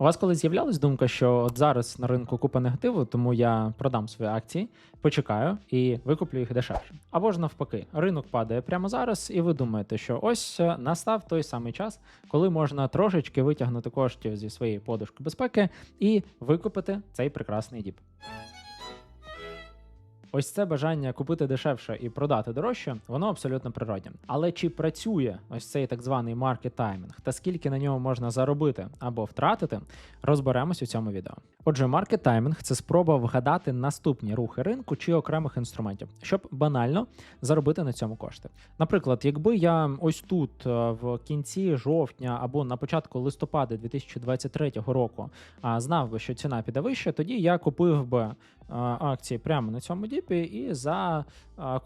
У вас коли з'являлась думка, що от зараз на ринку купа негативу, тому я продам свої акції, почекаю і викуплю їх дешевше. Або ж навпаки, ринок падає прямо зараз, і ви думаєте, що ось е, настав той самий час, коли можна трошечки витягнути коштів зі своєї подушки безпеки і викупити цей прекрасний діп. Ось це бажання купити дешевше і продати дорожче, воно абсолютно природне. Але чи працює ось цей так званий маркет таймінг та скільки на ньому можна заробити або втратити, розберемось у цьому відео. Отже, маркет таймінг це спроба вгадати наступні рухи ринку чи окремих інструментів, щоб банально заробити на цьому кошти. Наприклад, якби я ось тут е, в кінці жовтня або на початку листопада 2023 року знав би, що ціна піде вище, тоді я купив би акції прямо на цьому діпі. І за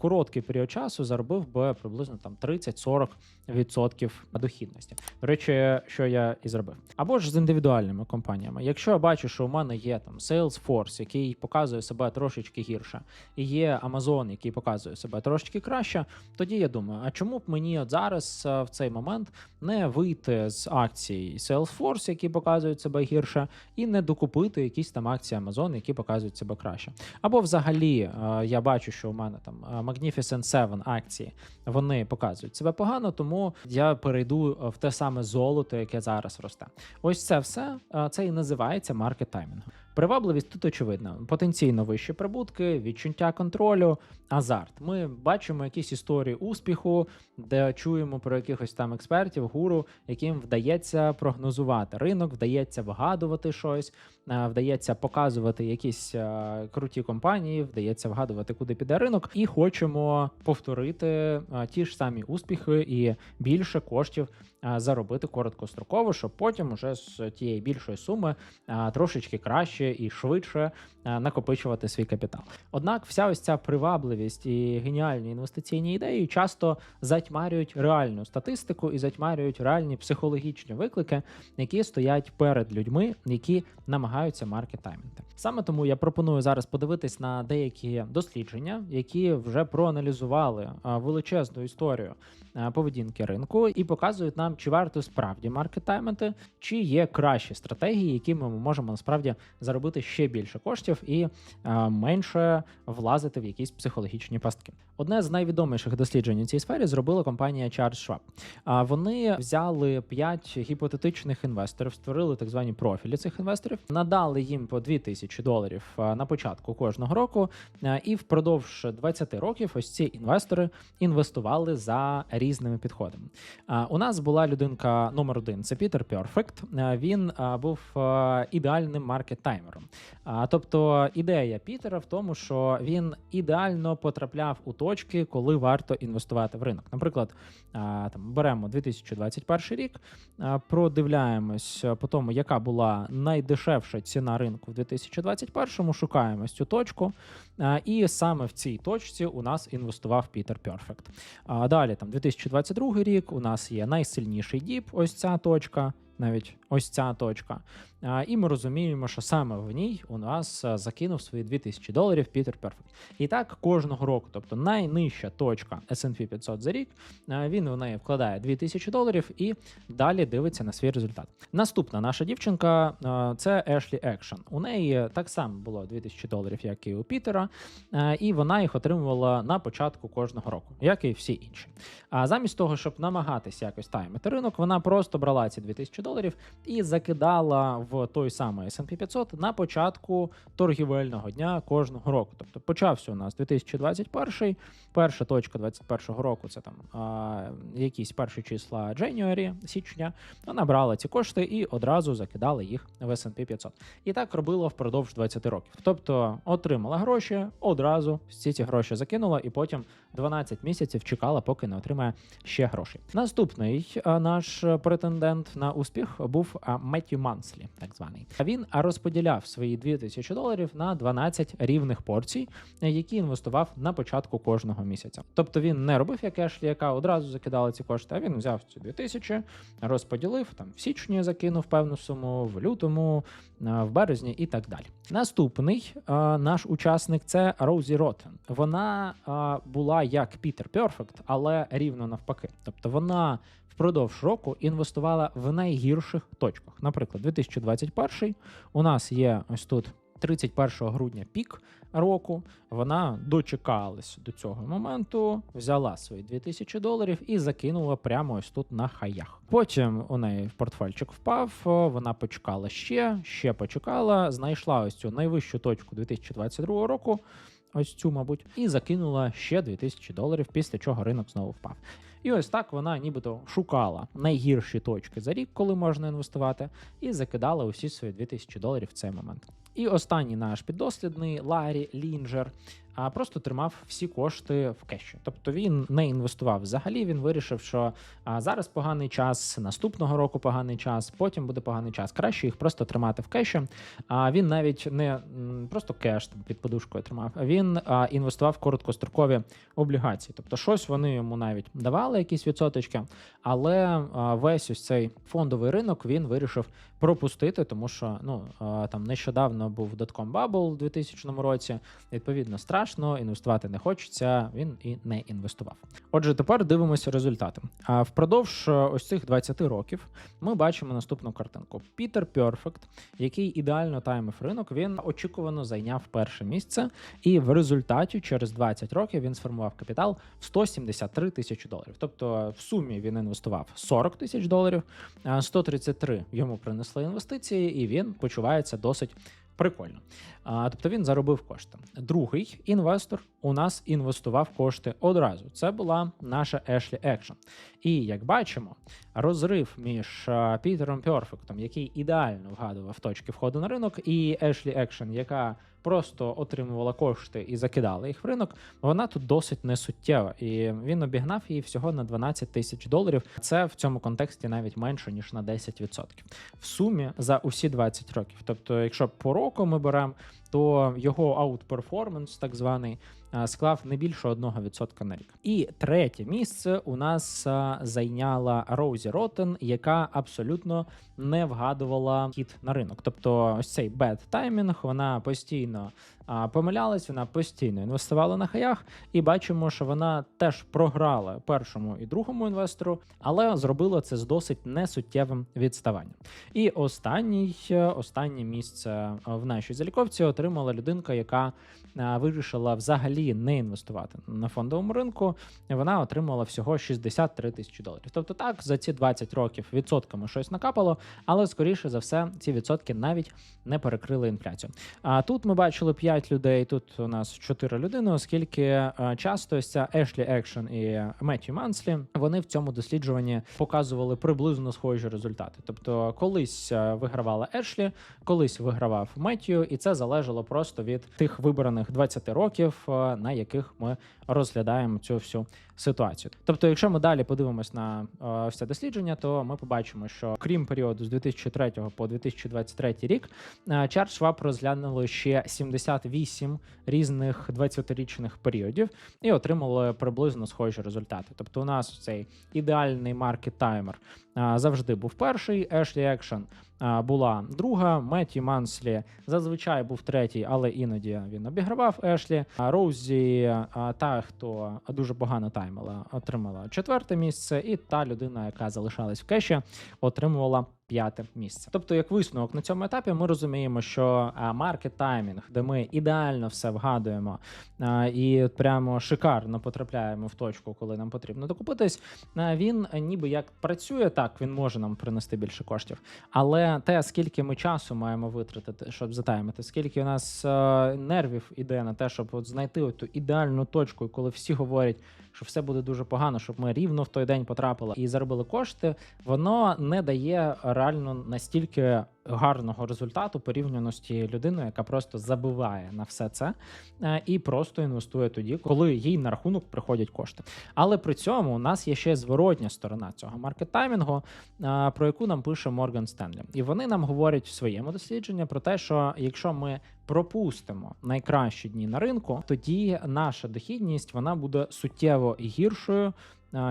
короткий період часу заробив би приблизно там 30-40% дохідності. До речі, що я і зробив. Або ж з індивідуальними компаніями. Якщо я бачу, що у мене є там Salesforce, який показує себе трошечки гірше, і є Amazon, який показує себе трошечки краще, тоді я думаю, а чому б мені от зараз в цей момент не вийти з акцій Salesforce, які показують себе гірше, і не докупити якісь там акції Amazon, які показують себе краще. Або взагалі е, я бачу, що у мене там е, Magnificent 7 акції вони показують себе погано, тому я перейду е, в те саме золото, яке зараз росте. Ось це все е, це і називається маркет таймінгом. Привабливість тут очевидна: потенційно вищі прибутки, відчуття контролю, азарт. Ми бачимо якісь історії успіху, де чуємо про якихось там експертів, гуру, яким вдається прогнозувати ринок, вдається вгадувати щось, е, вдається показувати якісь е, круті компанії, вдається вгадувати, куди піде ринок, і хочемо повторити е, ті ж самі успіхи і більше коштів заробити короткостроково, щоб потім уже з тієї більшої суми трошечки краще і швидше е, накопичувати свій капітал. Однак, вся ось ця привабливість і геніальні інвестиційні ідеї часто затьмарюють реальну статистику і затьмарюють реальні психологічні виклики, які стоять перед людьми, які намагаються маркет таймінти. Саме тому я пропоную зараз подивитись на деякі дослідження, які вже проаналізували величезну історію поведінки ринку і показують нам, чи варто справді маркет таймити, чи є кращі стратегії, якими ми можемо насправді заробити ще більше коштів і а, менше влазити в якісь психологічні пастки. Одне з найвідоміших досліджень у цій сфері зробила компанія Charles Schwab. А вони взяли 5 гіпотетичних інвесторів, створили так звані профілі цих інвесторів, надали їм по 2000 доларів на початку кожного року, і впродовж 20 років ось ці інвестори інвестували за різними підходами. У нас була людинка номер один. Це Пітер Перфект. Він був ідеальним маркет-таймером. А, Тобто ідея Пітера в тому, що він ідеально потрапляв у точки, коли варто інвестувати в ринок. Наприклад, а, там беремо 2021 рік, а, продивляємось по тому, яка була найдешевша ціна ринку в 2021-му, шукаємо цю точку, а, і саме в цій точці у нас інвестував Пітер Перфект. А далі, там 2022 рік, у нас є найсильніший діп, ось ця точка. Навіть ось ця точка. І ми розуміємо, що саме в ній у нас а, закинув свої 2000 доларів Пітер Перфект. І так кожного року, тобто найнижча точка S&P 500 за рік, а, він в неї вкладає 2000 доларів і далі дивиться на свій результат. Наступна наша дівчинка а, це Ешлі Екшн. У неї так само було 2000 доларів, як і у Пітера, і вона їх отримувала на початку кожного року, як і всі інші. А замість того, щоб намагатися якось таймити ринок, вона просто брала ці 2000 доларів і закидала в той самий S&P 500 на початку торгівельного дня кожного року. Тобто почався у нас 2021, перша точка 2021 року це там а, якісь перші числа January, січня. Вона брала ці кошти і одразу закидала їх в S&P 500. І так робила впродовж 20 років. Тобто отримала гроші, одразу всі ці гроші закинула, і потім 12 місяців чекала, поки не отримає ще грошей. Наступний наш претендент на успіх був а, Меттю Манслі, так званий. Він розподіляв свої 2000 доларів на 12 рівних порцій, які інвестував на початку кожного місяця. Тобто він не робив як Ешлі, яка одразу закидала ці кошти, а він взяв ці 2000, розподілив там в січні, закинув певну суму, в лютому, в березні і так далі. Наступний наш учасник це Роузі Ротен. Вона була як Пітер Перфект, але рівно навпаки. Тобто вона впродовж року інвестувала в найгірших точках. Наприклад, 2021 у нас є ось тут 31 грудня пік року. Вона дочекалась до цього моменту, взяла свої 2000 доларів і закинула прямо ось тут на хаях. Потім у неї портфельчик впав. Вона почекала ще, ще почекала, знайшла ось цю найвищу точку 2022 року. Ось цю, мабуть, і закинула ще 2000 доларів, після чого ринок знову впав. І ось так вона нібито шукала найгірші точки за рік, коли можна інвестувати, і закидала усі свої 2000 доларів в цей момент. І останній наш піддослідний Ларі Лінджер а просто тримав всі кошти в кеші. Тобто він не інвестував взагалі. Він вирішив, що зараз поганий час, наступного року поганий час, потім буде поганий час. Краще їх просто тримати в кеші. А він навіть не просто кеш під подушкою тримав, він інвестував в короткострокові облігації. Тобто, щось вони йому навіть давали, якісь відсоточки, але весь ось цей фондовий ринок він вирішив пропустити, тому що ну там нещодавно був dotcom bubble у 2000 році. Відповідно, страшно, інвестувати не хочеться. Він і не інвестував. Отже, тепер дивимося результати. А впродовж е, ось цих 20 років ми бачимо наступну картинку. Пітер Перфект, який ідеально таймив ринок, він очікувано зайняв перше місце, і в результаті через 20 років він сформував капітал в 173 тисячі доларів. Тобто, в сумі він інвестував 40 тисяч доларів, а 133 йому принесли інвестиції, і він почувається досить. Прикольно. Тобто він заробив кошти. Другий інвестор у нас інвестував кошти одразу. Це була наша Ashley Action. І як бачимо, розрив між Пітером Перфектом, який ідеально вгадував точки входу на ринок, і Ashley Action, яка просто отримувала кошти і закидала їх в ринок, вона тут досить несуттєва. І він обігнав її всього на 12 тисяч доларів. Це в цьому контексті навіть менше ніж на 10%. В сумі за усі 20 років. Тобто, якщо по року ми беремо, то його аутперформанс, так званий, склав не більше 1% на рік. І третє місце у нас зайняла Роузі Ротен, яка абсолютно не вгадувала хід на ринок. Тобто, ось цей бед таймінг, вона постійно помилялась, вона постійно інвестувала на хаях, і бачимо, що вона теж програла першому і другому інвестору, але зробила це з досить несуттєвим відставанням. І останній, останнє місце в нашій заліковці отримала людинка, яка вирішила взагалі не інвестувати на фондовому ринку. Вона отримала всього 63 тисячі доларів. Тобто, так за ці 20 років відсотками щось накапало, але скоріше за все ці відсотки навіть не перекрили інфляцію. А тут ми бачили 5 людей. Тут у нас 4 людини, оскільки часто ось ця Ешлі Екшн і Меттю Манслі вони в цьому досліджуванні показували приблизно схожі результати. Тобто, колись вигравала Ешлі, колись вигравав Меттю, і це залежало просто від тих вибраних 20 років, а, на яких ми розглядаємо цю всю ситуацію. Тобто, якщо ми далі подивимось на е, ось це дослідження, то ми побачимо, що крім періоду з 2003 по 2023 рік, е, Чарт Шваб розглянули ще 78 різних 20-річних періодів і отримали приблизно схожі результати. Тобто, у нас цей ідеальний маркет таймер завжди був перший. Ешлі Екшн була друга. Меті Манслі зазвичай був третій, але іноді він обігравав Ешлі. Роузі, та хто дуже погано таймила, отримала четверте місце, і та людина, яка залишалась в кеші, отримувала. П'яте місце, тобто, як висновок на цьому етапі, ми розуміємо, що маркет таймінг, де ми ідеально все вгадуємо і прямо шикарно потрапляємо в точку, коли нам потрібно докупитись. Він ніби як працює так, він може нам принести більше коштів. Але те, скільки ми часу маємо витратити, щоб затаймити, скільки у нас нервів іде на те, щоб от знайти ту ідеальну точку, коли всі говорять, що все буде дуже погано, щоб ми рівно в той день потрапили і заробили кошти, воно не дає реально настільки гарного результату порівняно з тією людиною, яка просто забиває на все це е, і просто інвестує тоді, коли їй на рахунок приходять кошти. Але при цьому у нас є ще зворотня сторона цього маркет-таймінгу, е, про яку нам пише Морган Стенлі. І вони нам говорять в своєму дослідженні про те, що якщо ми пропустимо найкращі дні на ринку, тоді наша дохідність вона буде суттєво гіршою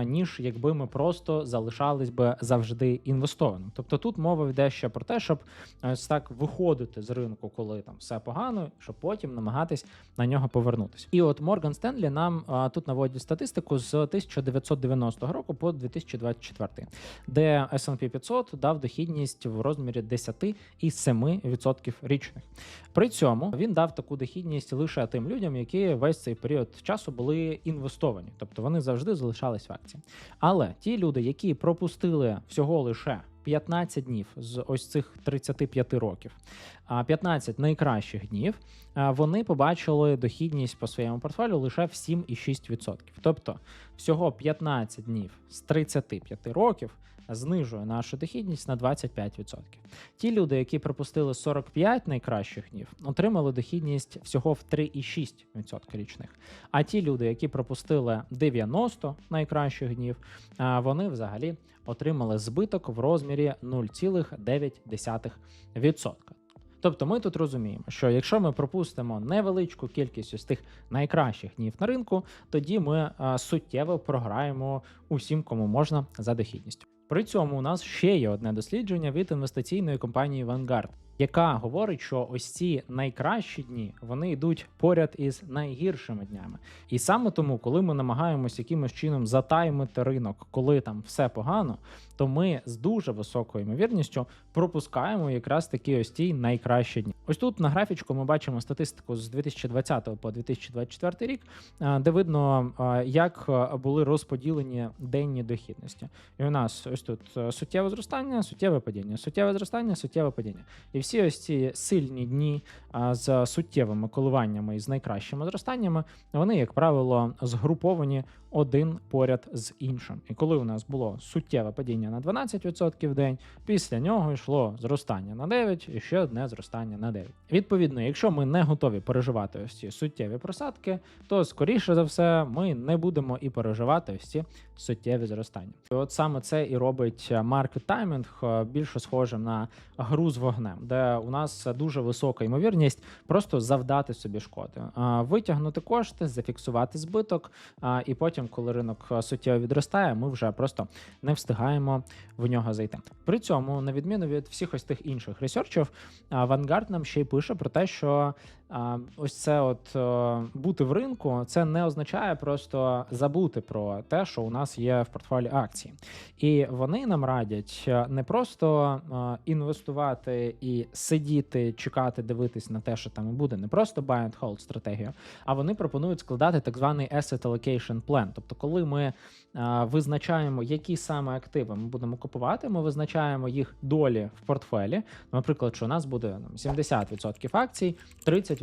ніж якби ми просто залишались би завжди інвестованим. Тобто тут мова йде ще про те, щоб ось так виходити з ринку, коли там все погано, щоб потім намагатись на нього повернутися. І от Морган Стенлі нам тут наводять статистику з 1990 року по 2024, де S&P 500 дав дохідність в розмірі 10,7% річних. При цьому він дав таку дохідність лише тим людям, які весь цей період часу були інвестовані, тобто вони завжди залишались в акції. Але ті люди, які пропустили всього лише 15 днів з ось цих 35 років, 15 найкращих днів, вони побачили дохідність по своєму портфелю лише в 7,6%. Тобто всього 15 днів з 35 років знижує нашу дохідність на 25%. Ті люди, які пропустили 45 найкращих днів, отримали дохідність всього в 3,6% річних. А ті люди, які пропустили 90 найкращих днів, вони взагалі отримали збиток в розмірі 0,9%. Тобто ми тут розуміємо, що якщо ми пропустимо невеличку кількість ось тих найкращих днів на ринку, тоді ми а, суттєво програємо усім, кому можна за дохідністю. При цьому у нас ще є одне дослідження від інвестиційної компанії Vanguard, яка говорить, що ось ці найкращі дні вони йдуть поряд із найгіршими днями. І саме тому, коли ми намагаємось якимось чином затаймити ринок, коли там все погано, то ми з дуже високою ймовірністю пропускаємо якраз такі ось ті найкращі дні. Ось тут на графічку ми бачимо статистику з 2020 по 2024 рік, е, де видно, е, як е, були розподілені денні дохідності. І у нас ось тут суттєве зростання, суттєве падіння, суттєве зростання, суттєве падіння. І всі ось ці сильні дні з суттєвими коливаннями і з найкращими зростаннями, вони, як правило, згруповані один поряд з іншим. І коли у нас було суттєве падіння на 12% в день, після нього йшло зростання на 9 і ще одне зростання на 9. Відповідно, якщо ми не готові переживати ось ці суттєві просадки, то скоріше за все ми не будемо і переживати ось ці суттєві зростання. І от саме це і робить маркет таймінг е, більше схожим на гру з вогнем, де у нас дуже висока ймовірність просто завдати собі шкоди, витягнути кошти, зафіксувати збиток, а, і потім, коли ринок е, суттєво відростає, ми вже просто не встигаємо в нього зайти. При цьому, на відміну від всіх ось тих інших ресерчів, а, Vanguard нам ще й пише про те, що ось це от е, бути в ринку, це не означає просто забути про те, що у нас є в портфелі акції. І вони нам радять е, не просто е, інвестувати і сидіти, чекати, дивитись на те, що там і буде, не просто buy and hold стратегію, а вони пропонують складати так званий asset allocation plan. Тобто, коли ми визначаємо, які саме активи ми будемо купувати, ми визначаємо їх долі в портфелі. Наприклад, що у нас буде там, 70% акцій, 30%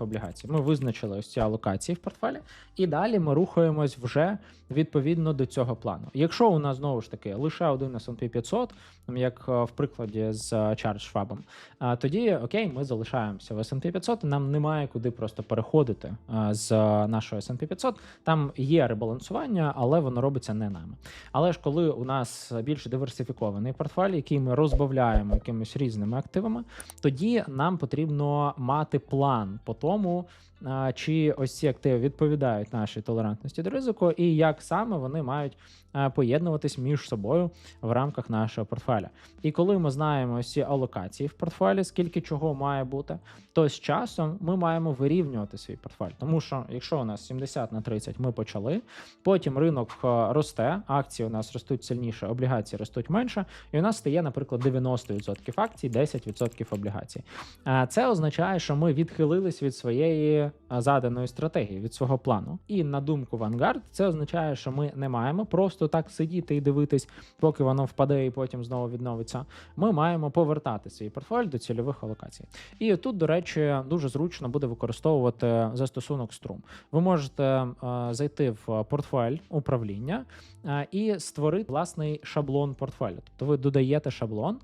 облігацій. Ми визначили ось ці алокації в портфелі, і далі ми рухаємось вже відповідно до цього плану. Якщо у нас знову ж таки лише один S&P 500, як е, в прикладі з е, Чарльз Швабом, а, тоді окей, ми залишаємося в S&P 500, нам немає куди просто переходити з нашого S&P 500. Там є ребалансування, але воно робиться не нами. Але ж коли у нас більш диверсифікований портфель, який ми розбавляємо якимись різними активами, тоді нам потрібно мати план по тому, чи ось ці активи відповідають нашій толерантності до ризику, і як саме вони мають поєднуватись між собою в рамках нашого портфеля. І коли ми знаємо ось ці алокації в портфелі, скільки чого має бути, то з часом ми маємо вирівнювати свій портфель. Тому що якщо у нас 70 на 30 ми почали, потім ринок е, росте, акції у нас ростуть сильніше, облігації ростуть менше, і у нас стає, наприклад, 90% акцій, 10% облігацій. А Це означає, що ми відхилились від своєї е, заданої стратегії, від свого плану. І на думку Vanguard, це означає, що ми не маємо просто так сидіти і дивитись, поки воно впаде і потім знову відновиться. Ми маємо повертати свій портфель до цільових алокацій. І тут, до речі, дуже зручно буде використовувати застосунок Strum. Ви можете е, зайти в портфель управління е, і створити власний шаблон портфелю. Тобто ви додаєте шаблон.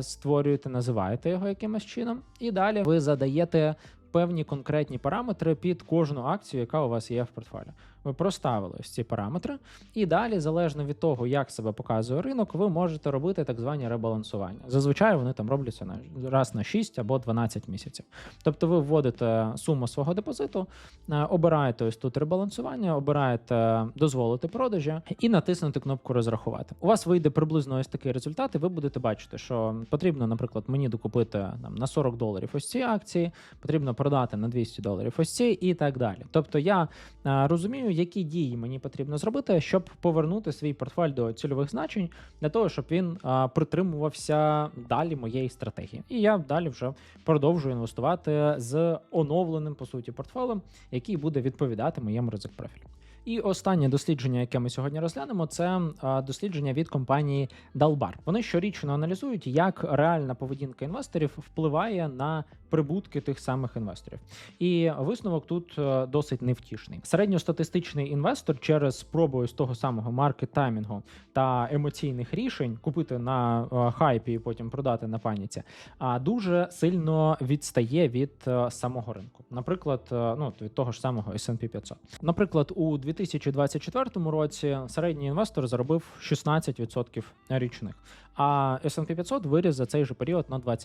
Створюєте, називаєте його якимось чином, і далі ви задаєте певні конкретні параметри під кожну акцію, яка у вас є в портфелі. Ви проставили ось ці параметри, і далі, залежно від того, як себе показує ринок, ви можете робити так звані ребалансування. Зазвичай вони там робляться на раз на 6 або 12 місяців. Тобто ви вводите суму свого депозиту, е, обираєте ось тут ребалансування, обираєте дозволити продажі і натиснути кнопку розрахувати. У вас вийде приблизно ось такий результат, і ви будете бачити, що потрібно, наприклад, мені докупити там на 40 доларів ось ці акції, потрібно продати на 200 доларів ось ці і так далі. Тобто я е, розумію, які дії мені потрібно зробити, щоб повернути свій портфель до цільових значень, для того, щоб він а, притримувався далі моєї стратегії. І я далі вже продовжую інвестувати з оновленим по суті портфелем, який буде відповідати моєму ризик профілю. І останнє дослідження, яке ми сьогодні розглянемо, це дослідження від компанії Dalbar. Вони щорічно аналізують, як реальна поведінка інвесторів впливає на прибутки тих самих інвесторів. І висновок тут е, досить невтішний. Середньостатистичний інвестор через спробу з того самого маркет таймінгу та емоційних рішень купити на е, хайпі і потім продати на паніці, а дуже сильно відстає від е, самого ринку. Наприклад, ну від того ж самого S&P 500. Наприклад, у 2024 році середній інвестор заробив 16% річних, а S&P 500 виріс за цей же період на 25%.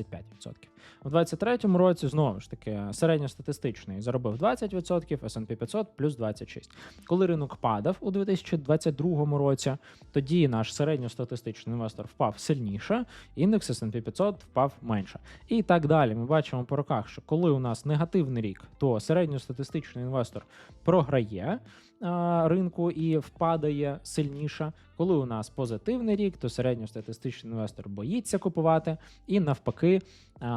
У 2023 році знову ж таки середньостатистичний заробив 20%, S&P 500 плюс 26%. Коли ринок падав у 2022 році, тоді наш середньостатистичний інвестор впав сильніше, індекс S&P 500 впав менше. І так далі. Ми бачимо по роках, що коли у нас негативний рік, то середньостатистичний інвестор програє ринку і впадає сильніше. Коли у нас позитивний рік, то середньостатистичний інвестор боїться купувати і навпаки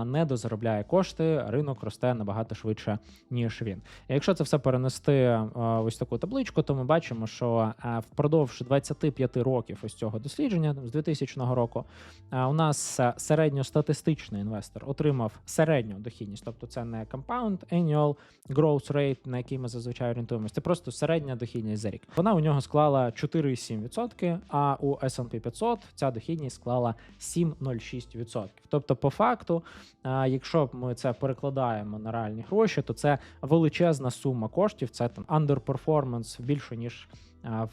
не дозаробляє кошти. Ринок росте набагато швидше, ніж він. Якщо це все перенести ось таку табличку, то ми бачимо, що впродовж 25 років ось цього дослідження з 2000 року у нас середньостатистичний інвестор отримав середню дохідність, тобто це не compound annual growth rate, на який ми зазвичай орієнтуємося, це просто середня дохідність за рік. Вона у нього склала 4,7%, а у S&P 500 ця дохідність склала 7,06%. Тобто, по факту, якщо ми це перекладаємо на реальні гроші, то це величезна сума коштів. Це там underperformance більше ніж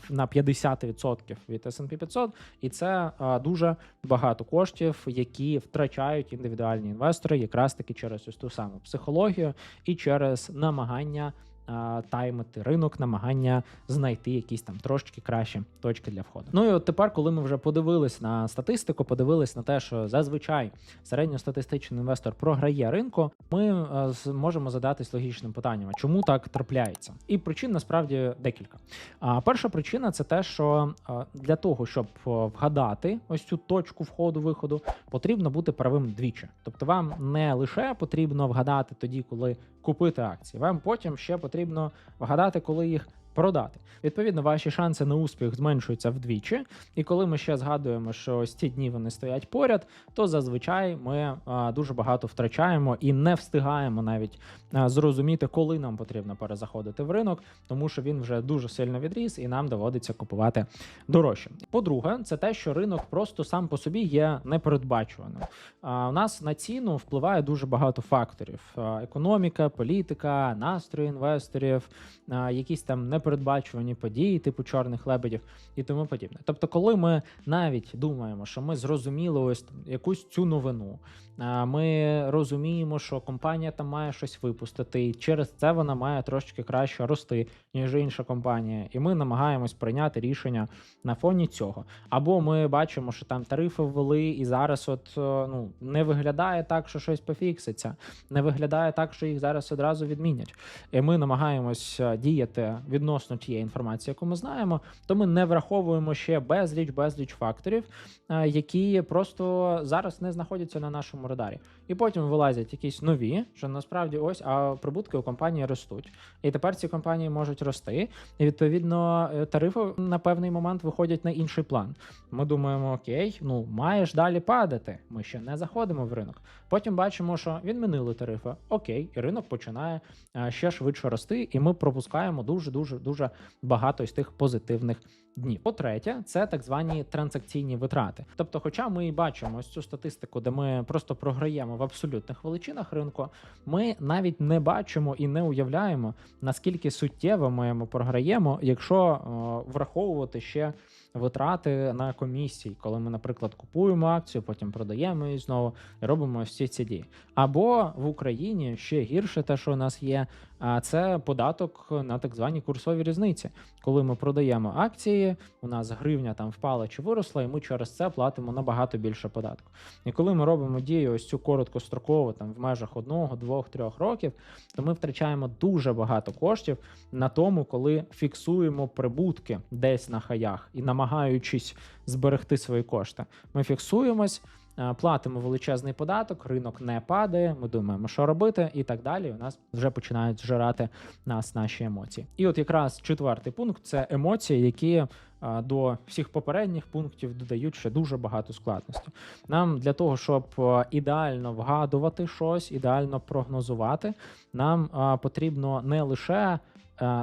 на 50% від S&P 500, і це дуже багато коштів, які втрачають індивідуальні інвестори, якраз таки через ось ту саму психологію і через намагання. Таймити ринок, намагання знайти якісь там трошки кращі точки для входу. Ну і от тепер, коли ми вже подивились на статистику, подивились на те, що зазвичай середньостатистичний інвестор програє ринку, ми е, можемо задатись логічним питанням: чому так трапляється? І причин насправді декілька. А перша причина це те, що е, для того, щоб е, вгадати ось цю точку входу-виходу, потрібно бути правим двічі. Тобто, вам не лише потрібно вгадати тоді, коли купити акції, вам потім ще потрібно вгадати, коли їх. Продати відповідно, ваші шанси на успіх зменшуються вдвічі. І коли ми ще згадуємо, що ось ці дні вони стоять поряд, то зазвичай ми а, дуже багато втрачаємо і не встигаємо навіть а, зрозуміти, коли нам потрібно перезаходити в ринок, тому що він вже дуже сильно відріс, і нам доводиться купувати дорожче. По-друге, це те, що ринок просто сам по собі є непередбачуваним. А, у нас на ціну впливає дуже багато факторів: економіка, політика, настрої інвесторів, якісь там непередбачувані події, типу чорних лебедів і тому подібне. Тобто, коли ми навіть думаємо, що ми зрозуміли ось якусь цю новину, ми розуміємо, що компанія там має щось випустити, і через це вона має трошки краще рости, ніж інша компанія, і ми намагаємось прийняти рішення на фоні цього. Або ми бачимо, що там тарифи ввели, і зараз от ну не виглядає так, що щось пофікситься, не виглядає так, що їх зараз одразу відмінять. І ми намагаємось діяти відносно тієї інформації, яку ми знаємо, то ми не враховуємо ще безліч безліч факторів, е, які просто зараз не знаходяться на нашому радарі. І потім вилазять якісь нові, що насправді ось а прибутки у компанії ростуть. І тепер ці компанії можуть рости. І відповідно е, тарифи на певний момент виходять на інший план. Ми думаємо, окей, ну маєш далі падати. Ми ще не заходимо в ринок. Потім бачимо, що відмінили тарифи. Окей, і ринок починає е, ще швидше рости, і ми пропускаємо дуже дуже дуже багато із тих позитивних днів. По-третє, це так звані транзакційні витрати. Тобто, хоча ми і бачимо цю статистику, де ми просто програємо в абсолютних величинах ринку, ми навіть не бачимо і не уявляємо, наскільки суттєво ми програємо, якщо е, враховувати ще витрати на комісії, коли ми, наприклад, купуємо акцію, потім продаємо її знову і робимо всі ці дії. Або в Україні ще гірше, те, що у нас є, а це податок на так звані курсові різниці. Коли ми продаємо акції, у нас гривня там впала чи виросла, і ми через це платимо набагато більше податку. І коли ми робимо дію ось цю короткострокову, там в межах одного, двох, трьох років, то ми втрачаємо дуже багато коштів на тому, коли фіксуємо прибутки десь на хаях і намагаючись зберегти свої кошти. Ми фіксуємось. Е, Платимо величезний податок, ринок не падає. Ми думаємо, що робити, і так далі. У нас вже починають зжирати нас наші емоції. І от якраз четвертий пункт це емоції, які е, до всіх попередніх пунктів додають ще дуже багато складності. Нам для того, щоб е, ідеально вгадувати щось, ідеально прогнозувати, нам потрібно не лише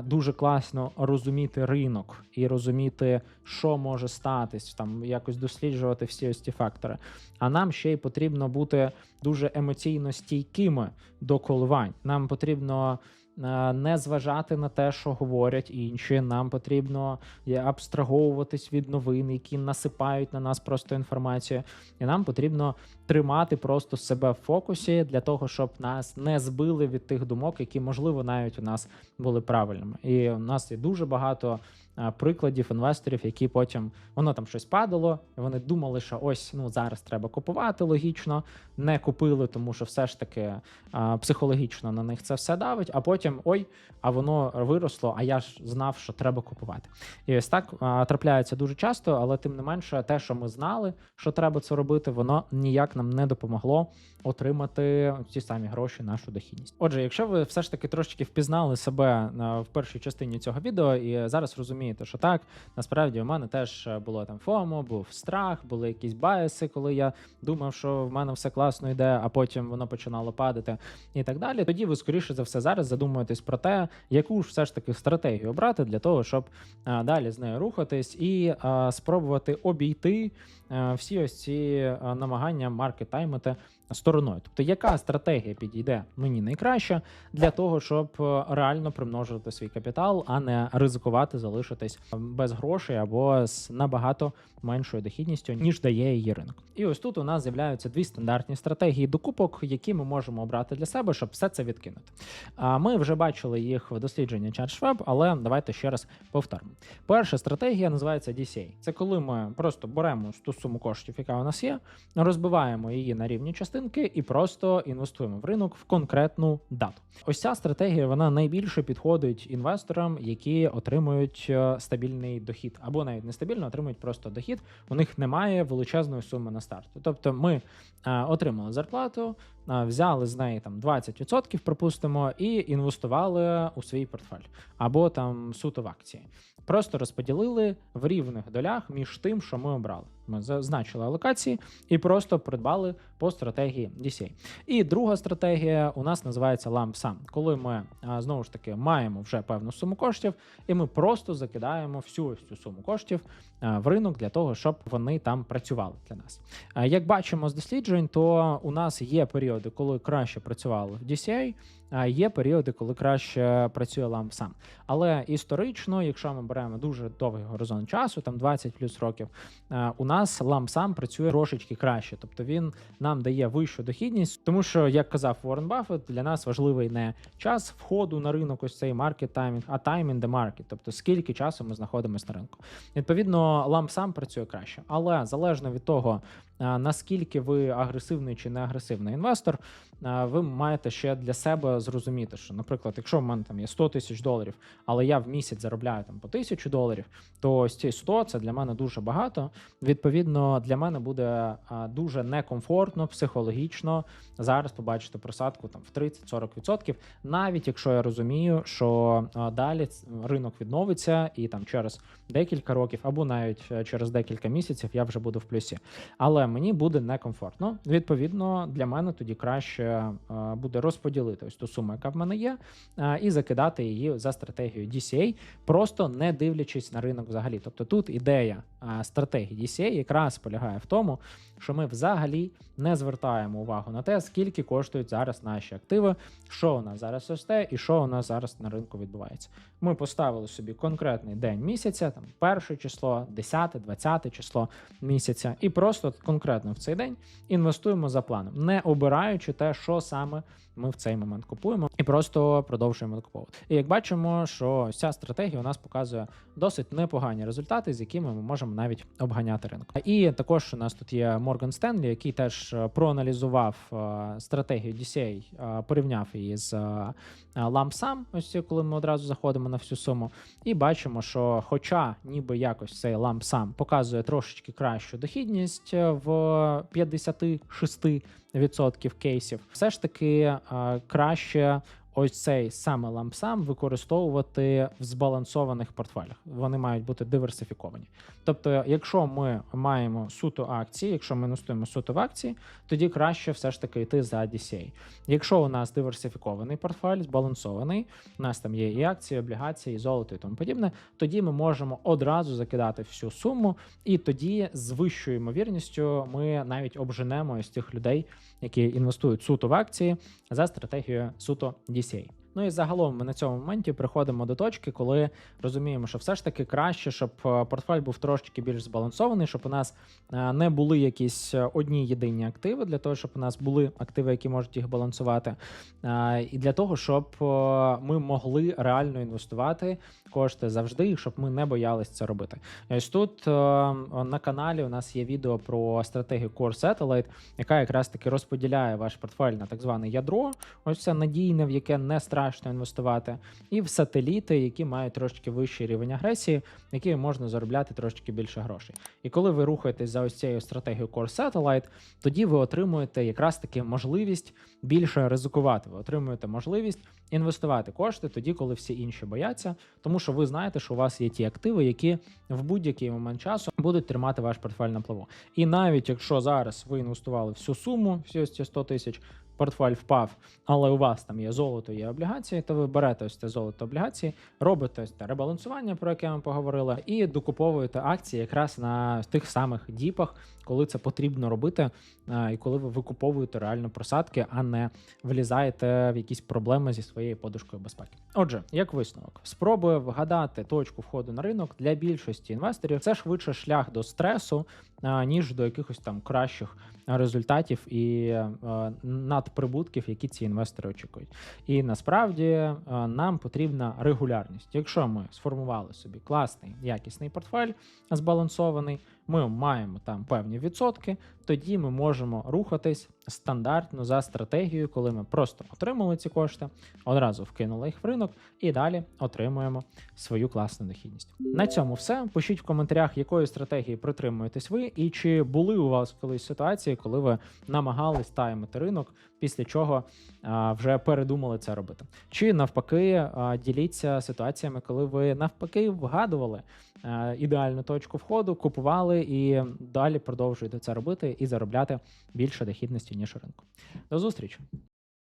дуже класно розуміти ринок і розуміти, що може статись, там якось досліджувати всі ось ці фактори. А нам ще й потрібно бути дуже емоційно стійкими до коливань. Нам потрібно. Е, Не зважати на те, що говорять інші. Нам потрібно абстраговуватись від новин, які насипають на нас просто інформацію. І нам потрібно тримати просто себе в фокусі для того, щоб нас не збили від тих думок, які можливо навіть у нас були правильними. І у нас є дуже багато прикладів інвесторів, які потім воно там щось падало. і Вони думали, що ось ну зараз треба купувати логічно, не купили, тому що все ж таки а, психологічно на них це все давить. А потім ой, а воно виросло. А я ж знав, що треба купувати. І ось так трапляється дуже часто, але тим не менше, те, що ми знали, що треба це робити, воно ніяк нам не допомогло отримати ті самі гроші, нашу дохідність. Отже, якщо ви все ж таки трошки впізнали себе в першій частині цього відео, і зараз розумієте, що так насправді у мене теж було там ФОМО, був страх, були якісь байси, коли я думав, що в мене все класно йде, а потім воно починало падати і так далі. Тоді ви скоріше за все зараз задумуєтесь про те, яку ж все ж таки стратегію обрати для того, щоб а, далі з нею рухатись і а, спробувати обійти а, всі ось ці намагання маркет таймити стороною. Тобто, яка стратегія підійде мені найкраще для того, щоб е, реально примножувати свій капітал, а не ризикувати залишитись без грошей або з набагато меншою дохідністю, ніж дає її ринок. І ось тут у нас з'являються дві стандартні стратегії докупок, які ми можемо обрати для себе, щоб все це відкинути. А ми вже бачили їх в дослідженні ChargeWeb, але давайте ще раз повторимо. Перша стратегія називається DCA. Це коли ми просто беремо ту суму коштів, яка у нас є, розбиваємо її на рівні частинки і просто інвестуємо в ринок в конкретну дату. Ось ця стратегія вона найбільше підходить інвесторам, які отримують е, стабільний дохід, або навіть нестабільно отримують просто дохід. У них немає величезної суми на старту. Тобто, ми е, отримали зарплату, взяли з неї там 20%, припустимо, і інвестували у свій портфель або там суто в акції. Просто розподілили в рівних долях між тим, що ми обрали. Ми зазначили алокації і просто придбали по стратегії DCA. І друга стратегія у нас називається Lump Sum, коли ми знову ж таки маємо вже певну суму коштів, і ми просто закидаємо всю ось цю суму коштів в ринок для того, щоб вони там працювали для нас. Як бачимо з досліджень, то у нас є періоди, коли краще працювали в DCA, а є періоди, коли краще працює Lump Sum. Але історично, якщо ми беремо дуже довгий горизонт часу, там 20 плюс років, е, у нас Lump Sum працює трошечки краще, тобто він нам дає вищу дохідність, тому що, як казав Уоррен Баффет, для нас важливий не час входу на ринок, ось цей маркет таймінг, а in the market, тобто скільки часу ми знаходимося на ринку. Відповідно, Lump Sum працює краще, але залежно від того, наскільки ви агресивний чи не агресивний інвестор, ви маєте ще для себе зрозуміти, що, наприклад, якщо в мене там є 100 тисяч доларів, але я в місяць заробляю там по тисячу доларів, то ось ці 100 – це для мене дуже багато. Відповідно, для мене буде дуже некомфортно психологічно зараз побачити просадку там в 30-40%, навіть якщо я розумію, що далі ринок відновиться, і там через декілька років, або навіть е, через декілька місяців я вже буду в плюсі. Але мені буде некомфортно. Відповідно, для мене тоді краще е, буде розподілити ось ту суму, яка в мене є, і закидати її за стратегією DCA, просто не дивлячись на ринок взагалі. Тобто тут ідея стратегії DCA якраз полягає в тому, що ми взагалі не звертаємо увагу на те, скільки коштують зараз наші активи, що у нас зараз росте і що у нас зараз на ринку відбувається. Ми поставили собі конкретний день місяця, там перше число, 10, 20 число місяця, і просто конкретно в цей день інвестуємо за планом, не обираючи те, що саме ми в цей момент купуємо, і просто продовжуємо купувати. І як бачимо, що ця стратегія у нас показує досить непогані результати, з якими ми можемо навіть обганяти ринок. І також у нас тут є Морган Стенлі, який теж е, проаналізував е, стратегію DCA, е, порівняв її з ламсам, ось коли ми одразу заходимо на всю суму, і бачимо, що, хоча ніби якось цей ламсам показує трошечки кращу дохідність в 56% кейсів, все ж таки е, краще. Ось цей саме лампсам використовувати в збалансованих портфелях. Вони мають бути диверсифіковані. Тобто, якщо ми маємо суто акції, якщо ми інвестуємо суто в акції, тоді краще все ж таки йти за DCA. Якщо у нас диверсифікований портфель, збалансований, у нас там є і акції, і облігації, і золото і тому подібне, тоді ми можемо одразу закидати всю суму, і тоді з вищою ймовірністю ми навіть обженемо із тих людей, які інвестують суто в акції за стратегією суто DCA. Ну і загалом ми на цьому моменті приходимо до точки, коли розуміємо, що все ж таки краще, щоб е, портфель був трошки більш збалансований, щоб у нас е, не були якісь е, одні єдині активи, для того, щоб у нас були активи, які можуть їх балансувати, і для того, щоб ми могли реально інвестувати кошти завжди, щоб ми не боялись це робити. Ось тут е, на каналі у нас є відео про стратегію Core Satellite, яка якраз таки розподіляє ваш портфель на так зване ядро, ось це надійне, в яке не страшно інвестувати, і в сателіти, які мають трошки вищий рівень агресії, які можна заробляти трошки більше грошей. І коли ви рухаєтесь за ось цією стратегією Core Satellite, тоді ви отримуєте якраз таки можливість більше ризикувати. Ви отримуєте можливість інвестувати кошти тоді, коли всі інші бояться, тому що ви знаєте, що у вас є ті активи, які в будь-який момент часу будуть тримати ваш портфель на плаву. І навіть якщо зараз ви інвестували всю суму, всі ці 100 тисяч, портфель впав, але у вас там є золото, є облігації, то ви берете ось це золото облігації, робите ось те ребалансування, про яке ми поговорили, і докуповуєте акції якраз на тих самих діпах, коли це потрібно робити, і коли ви викуповуєте реально просадки, а не влізаєте в якісь проблеми зі своєю подушкою безпеки. Отже, як висновок, спробую вгадати точку входу на ринок для більшості інвесторів. Це швидше шлях до стресу, а, ніж до якихось там кращих результатів і е, надприбутків, які ці інвестори очікують. І насправді е, нам потрібна регулярність. Якщо ми сформували собі класний якісний портфель, збалансований, ми маємо там певні відсотки, тоді ми можемо рухатись стандартно за стратегією, коли ми просто отримали ці кошти, одразу вкинули їх в ринок і далі отримуємо свою класну дохідність. На цьому все. Пишіть в коментарях, якої стратегії притримуєтесь ви, і чи були у вас колись ситуації, коли ви намагались таймити ринок, після чого а, вже передумали це робити. Чи навпаки, а, діліться ситуаціями, коли ви навпаки вгадували ідеальну точку входу, купували і далі продовжуєте це робити і заробляти більше дохідності ніж ринку. До зустрічі!